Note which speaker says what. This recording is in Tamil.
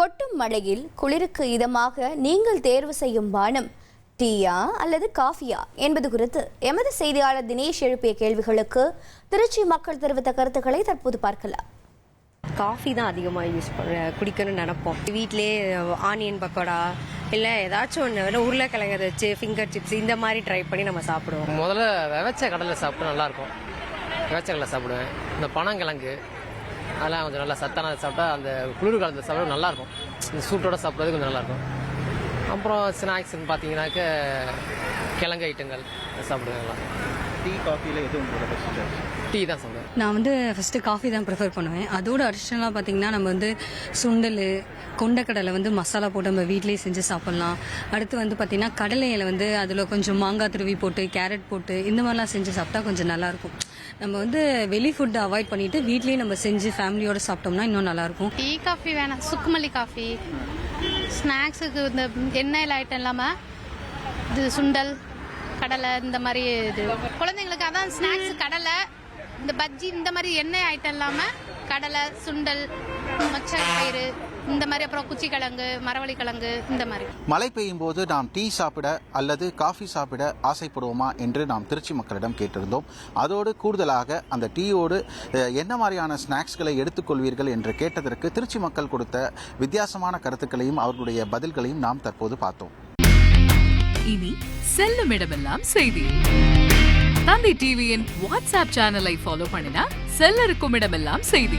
Speaker 1: கொட்டும் மழையில் குளிருக்கு இதமாக நீங்கள் தேர்வு செய்யும் பானம் டீயா அல்லது காஃபியா என்பது குறித்து எமது செய்தியாளர் தினேஷ் எழுப்பிய கேள்விகளுக்கு திருச்சி மக்கள் தெரிவித்த கருத்துக்களை தற்போது பார்க்கலாம்.
Speaker 2: காஃபி தான் அதிகமாக யூஸ் பண்ண குடிக்கணும்னு நினைப்போம். வீட்டிலே ஆனியன் பக்கோடா இல்லை ஏதாச்சும் ஒன்று இல்லை உருளைக்கிழங்கு வச்சு ஃபிங்கர் சிப்ஸ் இந்த மாதிரி ட்ரை பண்ணி நம்ம சாப்பிடுவோம்.
Speaker 3: முதல்ல விவச்ச கடலை சாப்பிட்டா நல்லாயிருக்கும் விவச்ச கடலை சாப்பிடுவேன். இந்த பனங்கிழங்கு அதெல்லாம் கொஞ்சம் நல்லா சத்தானது சாப்பிட்டா அந்த குளிர் காலத்தில் சாப்பிட நல்லாயிருக்கும். இந்த சூட்டோட சாப்பிட்றது கொஞ்சம் நல்லாயிருக்கும். அப்புறம் ஸ்நாக்ஸ்னு பார்த்தீங்கன்னாக்க கிழங்கு ஐட்டங்கள் சாப்பிடுவேன் எல்லாம்
Speaker 4: டீ காஃபியில் எது உங்களோட பெஸ்ட்
Speaker 3: டீ தான் சாப்பிடுவேன்.
Speaker 5: நான் வந்து ஃபஸ்ட்டு காஃபி தான் ப்ரிஃபர் பண்ணுவேன். அதோட அடிஷ்னலாக பார்த்தீங்கன்னா நம்ம வந்து சுண்டல் கொண்டக்கடலை வந்து மசாலா போட்டு நம்ம வீட்டிலேயே செஞ்சு சாப்பிட்லாம். அடுத்து வந்து பார்த்தீங்கன்னா கடலையில வந்து அதில் கொஞ்சம் மாங்காய் துருவி போட்டு கேரட் போட்டு இந்த மாதிரிலாம் செஞ்சு சாப்பிட்டா கொஞ்சம் நல்லாயிருக்கும் நம்ம வந்து வெளி ஃபுட்டை அவாய்ட் பண்ணிட்டு வீட்லேயே நம்ம செஞ்சு ஃபேமிலியோட சாப்பிட்டோம்னா இன்னும் நல்லாயிருக்கும்
Speaker 6: டீ காஃபி வேணாம். சுக்குமல்லி காஃபி. ஸ்நாக்ஸுக்கு இந்த எண்ணெயில் ஐட்டம் இல்லாமல் இது சுண்டல் கடலை இந்த மாதிரி இது. குழந்தைங்களுக்கு அதான் ஸ்நாக்ஸ் கடலை இந்த பஜ்ஜி இந்த மாதிரி எண்ணெய் ஐட்டம் இல்லாமல் கடலை சுண்டல் மொச்சை பயிறு இந்த மாதிரி அப்புறம் குச்சிக்கிழங்கு மரவள்ளிக்கிழங்கு இந்த மாதிரி.
Speaker 4: மழை பெய்யும் போது நாம் டீ சாப்பிட அல்லது காஃபி சாப்பிட ஆசைப்படுவோமா என்று நாம் திருச்சி மக்களிடம் கேட்டிருந்தோம். அதோடு கூடுதலாக அந்த டீயோடு என்ன மாதிரியான ஸ்நாக்ஸ்களை எடுத்துக்கொள்வீர்கள் என்று கேட்டதற்கு திருச்சி மக்கள் கொடுத்த வித்தியாசமான கருத்துக்களையும் அவர்களுடைய பதில்களையும் நாம் தற்போது பார்த்தோம்.
Speaker 7: இனி செல்லும் இடமெல்லாம் செய்தி. தந்தை டிவியின் வாட்ஸ்அப் சேனலை ஃபாலோ பண்ணினா செல்ல இருக்கும் இடமெல்லாம் செய்தி.